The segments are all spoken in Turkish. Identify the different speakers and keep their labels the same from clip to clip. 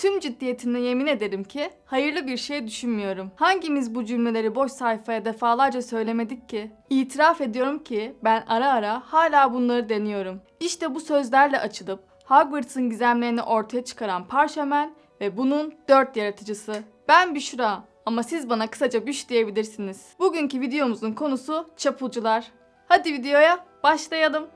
Speaker 1: Tüm ciddiyetimle yemin ederim ki hayırlı bir şey düşünmüyorum. Hangimiz bu cümleleri boş sayfaya defalarca söylemedik ki? İtiraf ediyorum ki ben ara ara hala bunları deniyorum. İşte bu sözlerle açılıp Hogwarts'ın gizemlerini ortaya çıkaran parşömen ve bunun dört yaratıcısı. Ben Büşra ama siz bana kısaca Büş diyebilirsiniz. Bugünkü videomuzun konusu çapulcular. Hadi videoya başlayalım.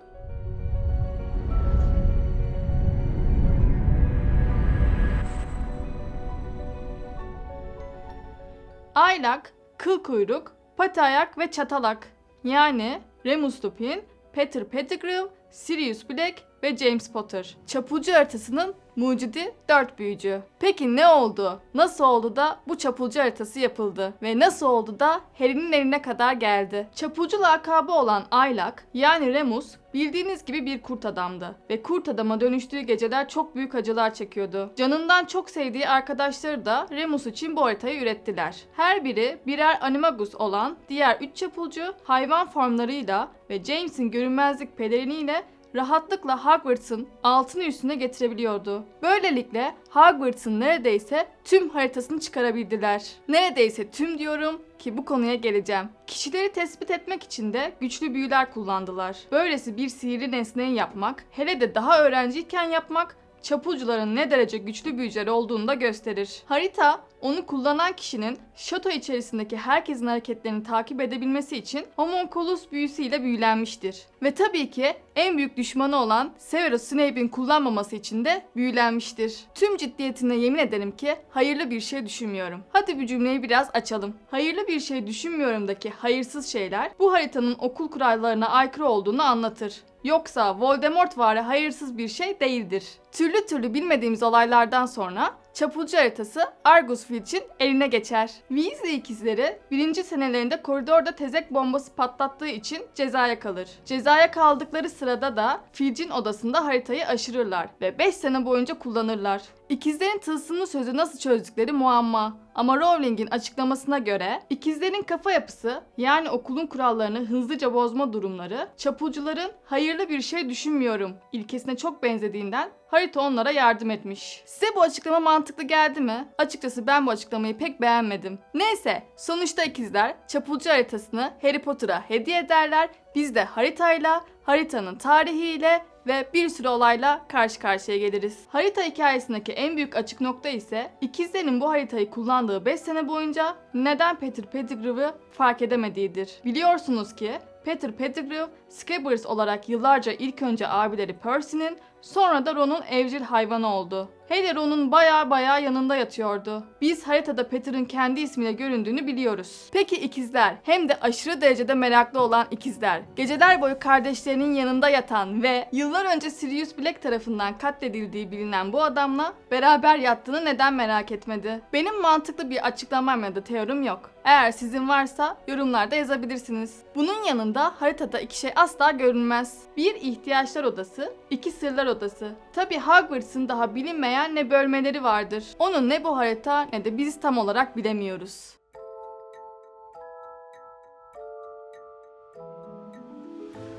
Speaker 1: Aylak, kıl kuyruk, pati ayak ve çatalak. Yani Remus Lupin, Peter Pettigrew, Sirius Black ve James Potter. Çapulcu haritasının mucidi dört büyücü. Peki ne oldu? Nasıl oldu da bu çapulcu haritası yapıldı? Ve nasıl oldu da Harry'nin eline kadar geldi? Çapulcu lakabı olan Aylak yani Remus bildiğiniz gibi bir kurt adamdı. Ve kurt adama dönüştüğü geceler çok büyük acılar çekiyordu. Canından çok sevdiği arkadaşları da Remus için bu haritayı ürettiler. Her biri birer animagus olan diğer üç çapulcu hayvan formlarıyla ve James'in görünmezlik peleriniyle rahatlıkla Hogwarts'ın altını üstüne getirebiliyordu. Böylelikle Hogwarts'ın neredeyse tüm haritasını çıkarabildiler. Neredeyse tüm diyorum ki bu konuya geleceğim. Kişileri tespit etmek için de güçlü büyüler kullandılar. Böylesi bir sihirli nesneyi yapmak, hele de daha öğrenciyken yapmak çapulcuların ne derece güçlü büyücüler olduğunu da gösterir. Harita onu kullanan kişinin şato içerisindeki herkesin hareketlerini takip edebilmesi için homunculus büyüsüyle büyülenmiştir. Ve tabii ki en büyük düşmanı olan Severus Snape'in kullanmaması için de büyülenmiştir. Tüm ciddiyetimle yemin ederim ki hayırlı bir şey düşünmüyorum. Hadi bu cümleyi biraz açalım. Hayırlı bir şey düşünmüyorumdaki hayırsız şeyler bu haritanın okul kurallarına aykırı olduğunu anlatır. Yoksa Voldemort vari hayırsız bir şey değildir. Türlü türlü bilmediğimiz olaylardan sonra çapulcu haritası Argus Filch'in eline geçer. Weasley ikizleri birinci senelerinde koridorda tezek bombası patlattığı için cezaya kalır. Cezaya kaldıkları sırada da Filch'in odasında haritayı aşırırlar ve 5 sene boyunca kullanırlar. İkizlerin tılsımlı sözü nasıl çözdükleri muamma. Ama Rowling'in açıklamasına göre ikizlerin kafa yapısı yani okulun kurallarını hızlıca bozma durumları çapulcuların hayırlı bir şey düşünmüyorum ilkesine çok benzediğinden harita onlara yardım etmiş. Size bu açıklama mantıklı geldi mi? Açıkçası ben bu açıklamayı pek beğenmedim. Neyse sonuçta ikizler çapulcu haritasını Harry Potter'a hediye ederler. Biz de haritayla, haritanın tarihiyle ve bir sürü olayla karşı karşıya geliriz. Harita hikayesindeki en büyük açık nokta ise ikizlerin bu haritayı kullandığı 5 sene boyunca neden Peter Pettigrew'ı fark edemediğidir. Biliyorsunuz ki Peter Pettigrew, Scabbers olarak yıllarca ilk önce abileri Percy'nin sonra da Ron'un evcil hayvanı oldu. Harry Ron'un baya baya yanında yatıyordu. Biz haritada Peter'ın kendi ismiyle göründüğünü biliyoruz. Peki ikizler, hem de aşırı derecede meraklı olan ikizler, geceler boyu kardeşlerinin yanında yatan ve yıllar önce Sirius Black tarafından katledildiği bilinen bu adamla beraber yattığını neden merak etmedi? Benim mantıklı bir açıklamam ya da teorim yok. Eğer sizin varsa yorumlarda yazabilirsiniz. Bunun yanında haritada iki şey asla görünmez. Bir ihtiyaçlar odası, iki sırlar odası. Tabi Hogwarts'ın daha bilinmeyen ne bölmeleri vardır. Onu ne bu harita ne de biz tam olarak bilemiyoruz.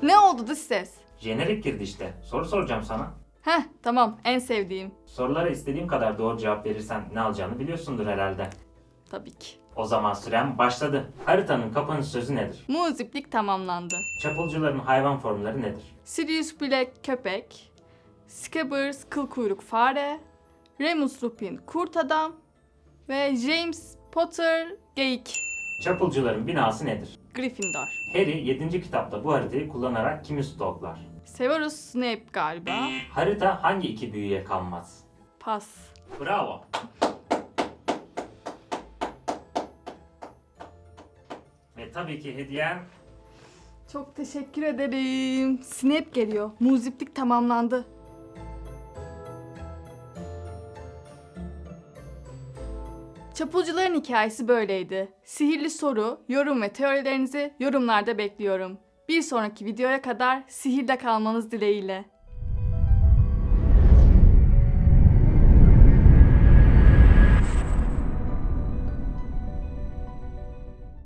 Speaker 1: Ne oldu dış ses?
Speaker 2: Jenerik girdi işte. Soru soracağım sana.
Speaker 1: Heh tamam en sevdiğim.
Speaker 2: Sorulara istediğim kadar doğru cevap verirsen ne alacağını biliyorsundur herhalde.
Speaker 1: Tabii ki.
Speaker 2: O zaman süren başladı. Haritanın kapanış sözü nedir?
Speaker 1: Muziplik tamamlandı.
Speaker 2: Çapulcuların hayvan formları nedir?
Speaker 1: Sirius Black köpek, Scabbers kıl kuyruk fare, Remus Lupin kurt adam ve James Potter geyik.
Speaker 2: Çapulcuların binası nedir?
Speaker 1: Gryffindor.
Speaker 2: Harry 7. kitapta bu haritayı kullanarak kimi stalklar?
Speaker 1: Severus Snape galiba.
Speaker 2: Harita hangi iki büyüye kalmaz?
Speaker 1: Pas.
Speaker 2: Bravo. Tabii ki hediyen
Speaker 1: Çok teşekkür ederim. Snape geliyor. Muziplik tamamlandı. Çapulcuların hikayesi böyleydi. Sihirli soru, yorum ve teorilerinizi yorumlarda bekliyorum. Bir sonraki videoya kadar sihirde kalmanız dileğiyle.